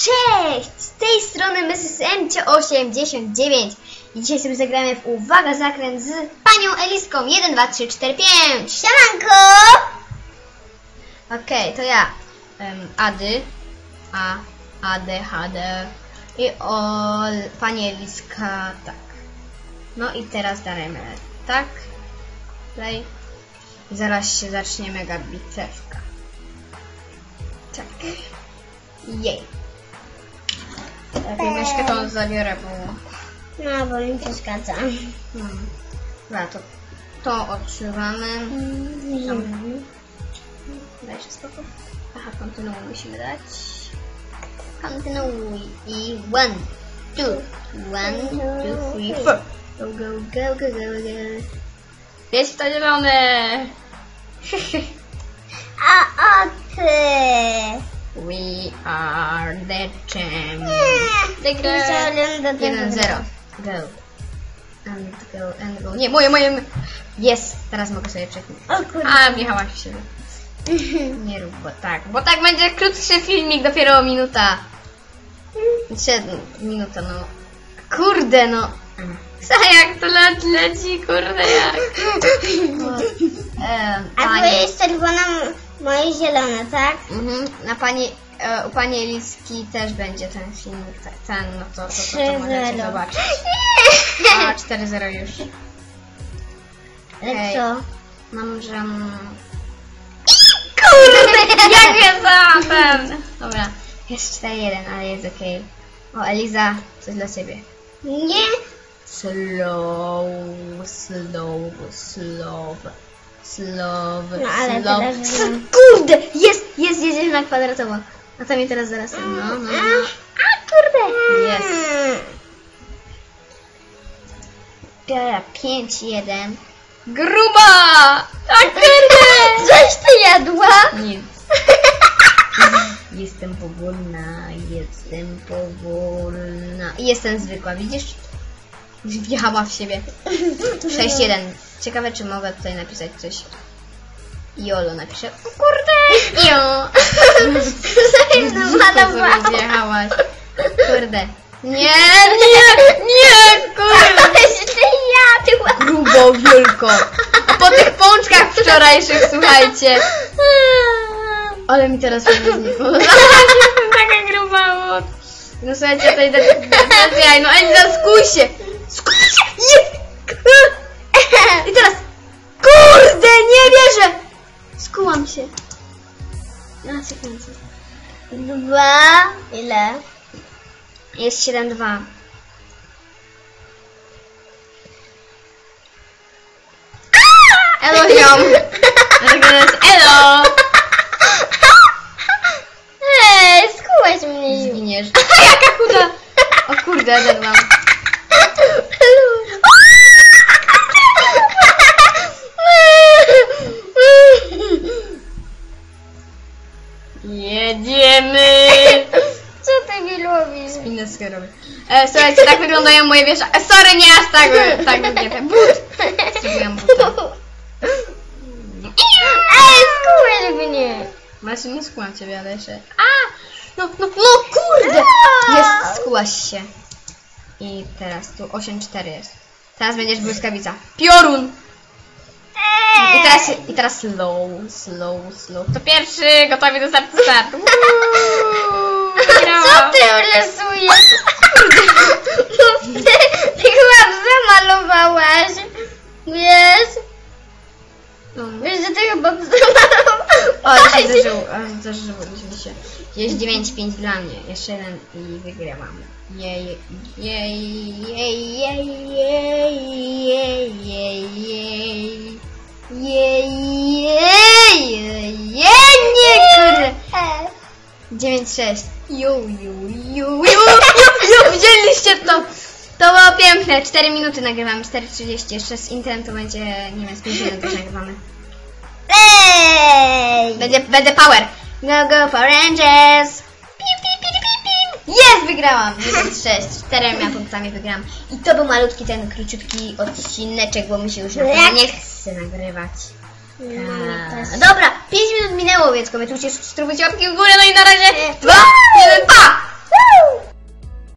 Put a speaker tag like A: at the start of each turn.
A: Cześć! Z tej strony Mrs. MC89 i dzisiaj sobie zagramy w Uwaga Zakręt z panią Eliską. 1, 2, 3, 4, 5
B: Siemanko!
A: Okej, to ja. Em, Ady. A, AD, HD i o pani Eliska tak. No i teraz dajemy tak. Play. I zaraz się zacznie mega bitewka. Tak. Jej tak, i myszkę to zabiorę, bo
B: No, bo mi przeszkadza.
A: Hmm. Dobra, to, to odsuwamy.
B: Mm.
A: Daj się spokój. Aha, kontynuuj musimy dać. Kontynuuj. I one, two, one, two, three, four. Go, go, go, go, go, go. Jest to zielone!
B: A o ty!
A: We are the champions.
B: Nie! Myślałem do tego.
A: 1-0. Go. And go, and go. Nie, moje, moje. Jest! Teraz mogę sobie czekać.
B: O kurde.
A: A, w siebie. Nie rób, bo tak. Bo tak będzie krótszy filmik, dopiero minuta. Siedem, minuta, no. Kurde, no. Co, jak to le leci, kurde, jak. Em,
B: A
A: pani-
B: twoje jest czerwona, moje zielone, tak?
A: Mhm, na pani, e, u pani Eliski też będzie ten filmik, tak, ten, no to, to, to, to możecie
B: 3-0.
A: zobaczyć. A, 4-0 już.
B: Ale
A: Ej.
B: co?
A: Mam, że... Kurde, jak jest za ten? Dobra, jest 4-1, ale jest okej. O, Eliza, coś dla ciebie.
B: Nie?
A: Slow, slow, slow, slow,
B: No, ale
A: slow.
B: teraz wiem.
A: Kurde, jest, jest, jedziesz na kwadratowo. A to mnie teraz zaraz ten, no, no, no.
B: A kurde!
A: Jest. Dobra, 5-1. Gruba! Tak, kurde!
B: Coś ty jadła?
A: Nic. Jestem powolna, jestem powolna. Jestem zwykła, widzisz? Wjechała w siebie. 6-1. Ciekawe, czy mogę tutaj napisać coś. Jolo napiszę. O kurde! Jo!
B: No,
A: sobie
B: malowało.
A: zjechałaś. Kurde. Nie, nie, nie, kurde!
B: Coś ty jadła?
A: Grubo, wielko. A po tych pączkach wczorajszych, słuchajcie. Ale mi teraz się znikło. Taka gruba. No słuchajcie, to bez jaj. No Eliza. Skuj się. Skułam się. Na sekundę.
B: Dwa. Ile?
A: Jest 7-2. Elo, ziom. Jedziemy.
B: Co ty mi robisz?
A: Inne robię. E, słuchajcie, tak wyglądają moje wiesza. E, sorry, nie aż tak, tak wygięte. But. Zrobiłam buta.
B: Ej, skułaś mnie.
A: Właśnie nie skłam ciebie, ale jeszcze. A! No, no, no kurde! Jest, skułaś się. I teraz tu 8-4 jest. Teraz będziesz błyskawica. Piorun! I teraz, I teraz slow, slow, slow. To pierwszy, gotowi do startu, start. Uuu,
B: Co
A: wygrałam.
B: ty rysujesz? Ty, ty chyba zamalowałaś. Wiesz?
A: No.
B: Wiesz, że ty chyba zamalowałaś.
A: O, ale się zdarzyło, ale zdarzyło się. Jest 9-5 dla mnie. Jeszcze jeden i wygrywam. Jej, jej, jej, jej, jej, jej, jej, jej. Jej, jej, nie kurde. 9-6. Ju, ju, ju, ju, ju, widzieliście to? To było piękne. 4 minuty nagrywamy, 4.30. Jeszcze z intem to będzie, nie wiem, z 5 minut też nagrywamy.
B: Ej!
A: Będzie, będę power. Go, go, Power Rangers. Jest, wygrałam. 1-6. Czterema punktami wygrałam. I to był malutki ten króciutki odcineczek, bo mi się już na nie chce nagrywać.
B: No,
A: A,
B: też.
A: dobra, 5 minut minęło, więc komentujcie, subskrybujcie łapki w górę, no i na razie
B: Nie.
A: 2, 1, pa!